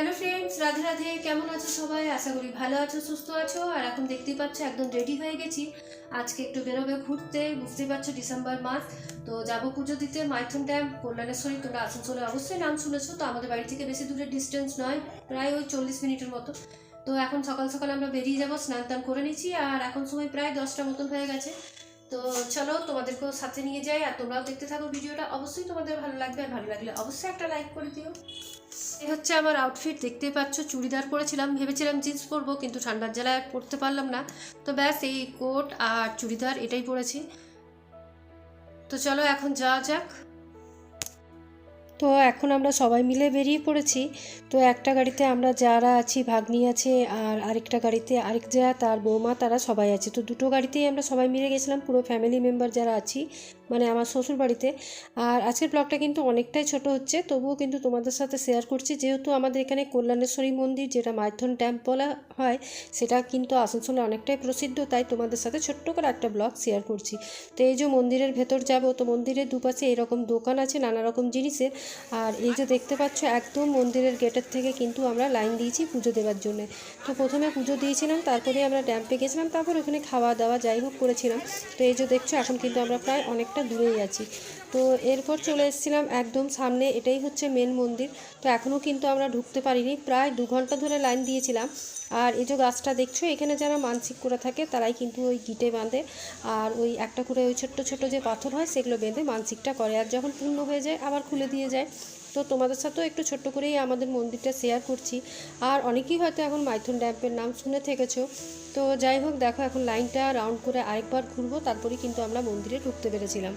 Hello friends Radhe Radhe কেমন আছো সবাই? আশা করি ভালো আছো, সুস্থ আছো, আর এখন দেখতেই পাচ্ছ একদম রেডি হয়ে গেছি। আজকে একটু বেরোবে ঘুরতে, বুঝতেই পারছ ডিসেম্বর মাস, তো যাব পুজো দিতে, মাইথন ড্যাম, কল্যাণেশ্বরী, তোমরা আসানসোলে অবশ্যই নাম শুনেছো, তো আমাদের বাড়ি থেকে বেশি দূরের ডিস্টেন্স নয়, প্রায় ওই চল্লিশ মিনিটের মতো। তো এখন সকাল সকাল আমরা বেরিয়ে যাব, স্নান টান করে নিচ্ছি, আর এখন সময় প্রায় দশটা মতন হয়ে গেছে। তো চলো তোমাদেরকেও সাথে নিয়ে যাই আর তোমরাও দেখতে থাকো ভিডিওটা। অবশ্যই তোমাদের ভালো লাগবে, আর ভালো লাগলে অবশ্যই একটা লাইক করে দিও। এই হচ্ছে আমার আউটফিট দেখতে পাচ্ছ, চুড়িদার পরেছিলাম, ভেবেছিলাম জিন্স পরবো, কিন্তু ঠান্ডার জ্বালায় পরতে পারলাম না। তো ব্যাস, এই কোট আর চুড়িদার এটাই পরেছি। তো চলো এখন যাওয়া যাক। তো এখন আমরা সবাই মিলে বেরিয়ে পড়েছি। তো একটা গাড়িতে আমরা যারা আছি, ভাগ্নি আছে আর আরেকটা গাড়িতে আরেক যা, তার বৌমা, তারা সবাই আছে। তো দুটো গাড়িতেই আমরা সবাই মিলে গেছিলাম, পুরো ফ্যামিলি মেম্বার যারা আছি মানে আমার শ্বশুর বাড়িতে। আর আজকের ব্লগটা কিন্তু অনেকটাই ছোট হচ্ছে, তবুও কিন্তু তোমাদের সাথে শেয়ার করছি। যেহেতু আমাদের এখানে কল্যাণেশ্বরী মন্দির, যেটা মাইথন ড্যাম বলা হয়, সেটা কিন্তু আসানসোলে অনেকটাই প্রসিদ্ধ, তাই তোমাদের সাথে ছোট্ট করে একটা ব্লগ শেয়ার করছি। তো এই যে মন্দিরের ভেতর যাব, তো মন্দিরের দুপাশে এরকম দোকান আছে, নানা রকম জিনিসের। আর এই যে দেখতে পাচ্ছ, একদম মন্দিরের গেটের থেকে কিন্তু আমরা লাইন দিয়েছি পুজো দেওয়ার জন্য। তো প্রথমে পুজো দিয়েছিলাম, তারপরে আমরা ড্যাম্পে গেছিলাম, তারপর ওখানে খাওয়া দাওয়া যাই হোক করেছিলাম। তো এই যে দেখছ, এখন কিন্তু আমরা প্রায় অনেকটা দূরেই আছি। তো এরপর চলে এসেছিলাম একদম সামনে, এটাই হচ্ছে মেন মন্দির। তো এখনও কিন্তু আমরা ঢুকতে পারিনি, প্রায় দু ঘণ্টা ধরে লাইন দিয়েছিলাম। আর এই যে গাছটা দেখছ, এখানে যারা মানসিক করে থাকে, তারাই কিন্তু ওই গিটে বাঁধে। আর ওই একটা করে ওই ছোট্ট ছোট যে পাথর হয়, সেগুলো বেঁধে মানসিকটা করে। আর যখন পূর্ণ হয়ে যায়, আবার খুলে দিয়ে যায়। তো তোমাদের সাথেও একটু ছোট্ট করেই আমাদের মন্দিরটা শেয়ার করছি। আর অনেকেই হয়তো এখন মাইথন ড্যাম্পের নাম শুনে থেকেছো। তো যাই হোক, দেখো এখন লাইনটা রাউন্ড করে আরেকবার ঘুরবো, তারপরেই কিন্তু আমরা মন্দিরে ঢুকতে পেরেছিলাম।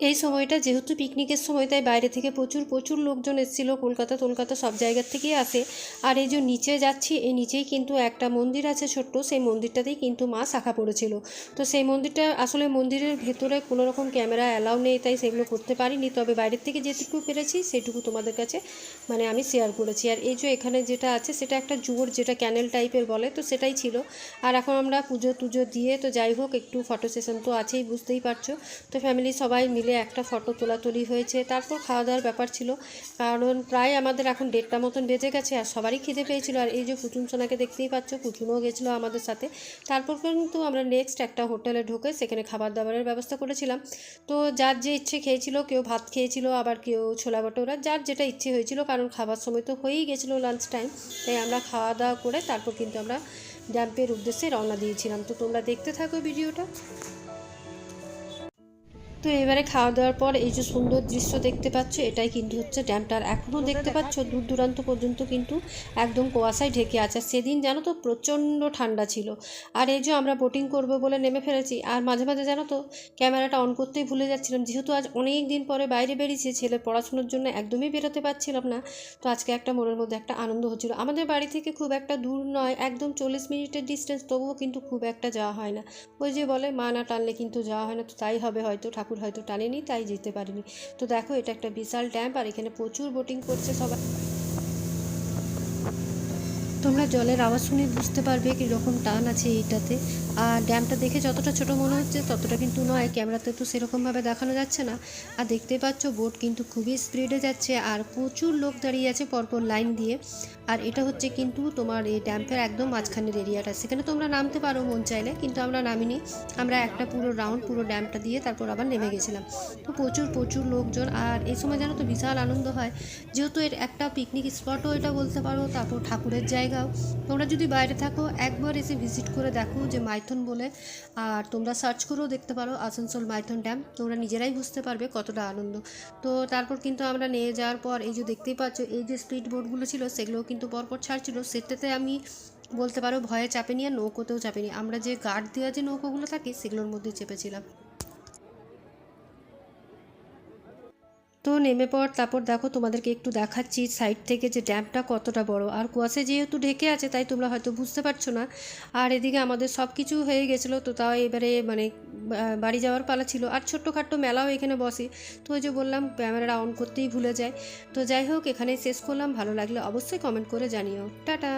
এই সময়টা যেহেতু পিকনিকের সময়, তাই বাইরে থেকে প্রচুর প্রচুর লোকজন এসেছিল। কলকাতা কলকাতা সব জায়গার থেকেই আসে। আর এই যে নিচে যাচ্ছি, এই নিচেই কিন্তু একটা মন্দির আছে ছোট্ট। সেই মন্দিরটাতেই কিন্তু মা শাখা পড়েছিল। তো সেই মন্দিরটা, আসলে মন্দিরের ভেতরে কোনো রকম ক্যামেরা অ্যালাউ নেই, তাই সেগুলো করতে পারিনি। তবে বাইরের থেকে যেটুকু পেরেছি, সেটুকু তোমাদের কাছে মানে আমি শেয়ার করেছি। আর এই যে এখানে যেটা আছে, সেটা একটা জোর, যেটা ক্যানেল টাইপের বলে, তো সেটাই ছিল। আর এখন আমরা পুজো টুজো দিয়ে, তো যাই হোক, একটু ফটো সেশন তো আছেই, বুঝতেই পারছ। তো ফ্যামিলি সবাই মিলে একটা ফটো তোলাতুলি হয়েছে। তারপর খাওয়া দাওয়ার ব্যাপার ছিল। কারণ প্রায় আমাদের এখন দেড়টা মতন বেজে গেছে আর সবারই খিদে পেয়েছিল। আর এই যে পুতুন সোনাকে দেখতেই পাচ্ছ পুতুনও গেছিল আমাদের সাথে। তারপর কিন্তু আমরা নেক্সট একটা হোটেলে ঢুকে সেখানে খাবার দাবারের ব্যবস্থা করেছিলাম। তো যার যে ইচ্ছে খেয়েছিল, কেউ ভাত খেয়েছিল, আবার কেউ ছোলা বাটোরা যার যেটা ইচ্ছে হয়েছিল, কারণ খাবার সময় তো হয়েই গেছিল লাঞ্চ টাইম তাই আমরা খাওয়া দাওয়া করে তারপর কিন্তু আমরা ড্যাম্পের উদ্দেশ্যে রওনা দিয়েছিলাম। তো তোমরা দেখতে থাকো ভিডিওটা তো এবারে খাওয়া দাওয়ার পর এই যে সুন্দর দৃশ্য দেখতে পাচ্ছ এটাই কিন্তু হচ্ছে ড্যামটার এখনও দেখতে পাচ্ছ দূর দূরান্ত পর্যন্ত কিন্তু একদম কুয়াশায় ঢেকে আছে। আর সেদিন জানো তো প্রচণ্ড ঠান্ডা ছিল। আর এই যে আমরা বোটিং করব বলে নেমে ফেলেছি আর মাঝে মাঝে জানো তো ক্যামেরাটা অন করতেই ভুলে যাচ্ছিলাম। যেহেতু আজ অনেক দিন পরে বাইরে বেরিয়েছে ছেলে পড়াশোনার জন্য একদমই বেরোতে পারছিলাম না। তো আজকে একটা মনের মধ্যে একটা আনন্দ হচ্ছিল। আমাদের বাড়ি থেকে খুব একটা দূর নয় একদম চল্লিশ মিনিটের ডিস্টেন্স তবুও কিন্তু খুব একটা যাওয়া হয় না। ওই যে বলে মা না টানলে কিন্তু যাওয়া হয় না। তো তাই হবে হয়তো ঠাকুর হয়তো টানেনি, তাই যেতে পারিনি। তো দেখো, এটা একটা বিশাল ড্যাম্প আর এখানে প্রচুর বোটিং করছে সবাই। তোমরা জলের আওয়াজ শুনে বুঝতে পারবে কীরকম টান আছে এইটাতে। আর ড্যামটা দেখে যতটা ছোট মনে হচ্ছে, ততটা কিন্তু নয়। ক্যামেরাতে তো সেরকমভাবে দেখানো যাচ্ছে না। আর দেখতেই পাচ্ছ, বোট কিন্তু খুবই স্পিডে যাচ্ছে আর প্রচুর লোক দাঁড়িয়ে আছে পরপর লাইন দিয়ে। আর এটা হচ্ছে কিন্তু তোমার এই ড্যাম্পের একদম মাঝখানের এরিয়াটা। সেখানে তোমরা নামতে পারো মন চাইলে, কিন্তু আমরা নামিনি। আমরা একটা পুরো রাউন্ড পুরো ড্যাম্পটা দিয়ে তারপর আবার নেমে গেছিলাম। তো প্রচুর প্রচুর লোকজন। আর এই সময় জানো তো বিশাল আনন্দ হয়। যেহেতু এর একটা পিকনিক স্পটও এটা বলতে পারো, তারপর ঠাকুরের জায়গাও। তোমরা যদি বাইরে থাকো, একবার এসে ভিজিট করে দেখো যে মাইথন বলে। আর তোমরা সার্চ করেও দেখতে পারো আসানসোল মাইথন ড্যাম। তোমরা নিজেরাই বুঝতে পারবে কতটা আনন্দ। তো তারপর কিন্তু আমরা নিয়ে যাওয়ার পর এই যে দেখতেই পাচ্ছ, এই যে স্পিড বোটগুলো ছিল, সেগুলোও কিন্তু পরপর ছাড়ছিল। সেটাতে আমি বলতে পারো ভয়ে চাপে নিয়ে নৌকোতেও চাপেনি। আমরা যে গার্ড দেওয়া যে নৌকোগুলো থাকে, সেগুলোর মধ্যে চেপেছিলাম। তো নেমে পর তারপর দেখো তোমাদেরকে একটু দেখাচ্ছি সাইড থেকে যে ড্যামটা কতটা বড়। আর কুয়াশে যেহেতু ঢেকে আছে, তাই তোমরা হয়তো বুঝতে পারছ না। আর এদিকে আমাদের সব কিছু হয়ে গেছিল, তো তাও এবারে মানে বাড়ি যাওয়ার পালা ছিল। আর ছোট্টখাট্টো মেলাও এখানে বসে। তো ওই যে বললাম ক্যামেরাটা অন করতেই ভুলে যায়। তো যাই হোক এখানে শেষ করলাম। ভালো লাগলে অবশ্যই কমেন্ট করে জানিও। টাটা!